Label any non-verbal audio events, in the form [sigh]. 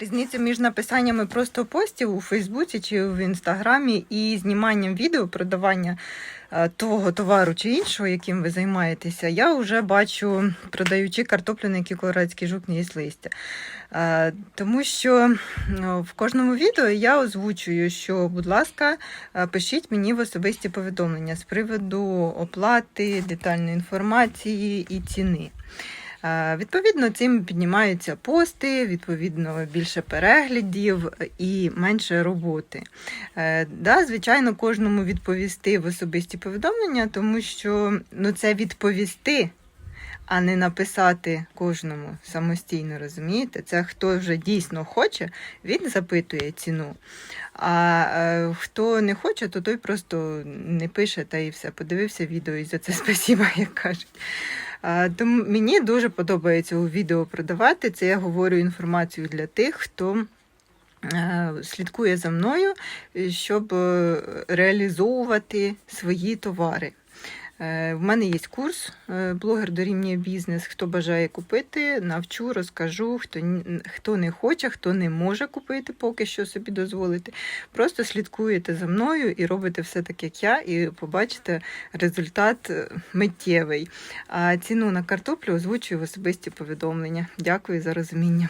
Різниця між написаннями просто постів у Фейсбуці чи в Інстаграмі і зніманням відео продавання е, того товару чи іншого, яким ви займаєтеся, я вже бачу, продаючи картоплю, на якій колорадський жук не листя. Е, Тому що в кожному відео я озвучую, що, будь ласка, е, пишіть мені в особисті повідомлення з приводу оплати, детальної інформації і ціни. Е, Відповідно, цим піднімаються пости, відповідно, більше переглядів і менше роботи. Е, Да, звичайно, кожному відповісти в особисті повідомлення, тому що ну, це відповісти, а не написати кожному самостійно, розумієте? Це хто вже дійсно хоче, він запитує ціну. А е, хто не хоче, то той просто не пише та і все. Подивився відео і за це [laughs] спасіба, як кажуть. Тому мені дуже подобається у відео продавати. Це я говорю інформацію для тих, хто е, слідкує за мною, щоб е, реалізовувати свої товари. Е, В мене є курс е, блогер дорівнює бізнес. Хто бажає купити, навчу, розкажу. Хто хто не хоче, хто не може купити, поки що собі дозволити. Просто слідкуєте за мною і робите все так, як я, і побачите результат е, миттєвий. А ціну на картоплю озвучую в особисті повідомлення. Дякую за розуміння.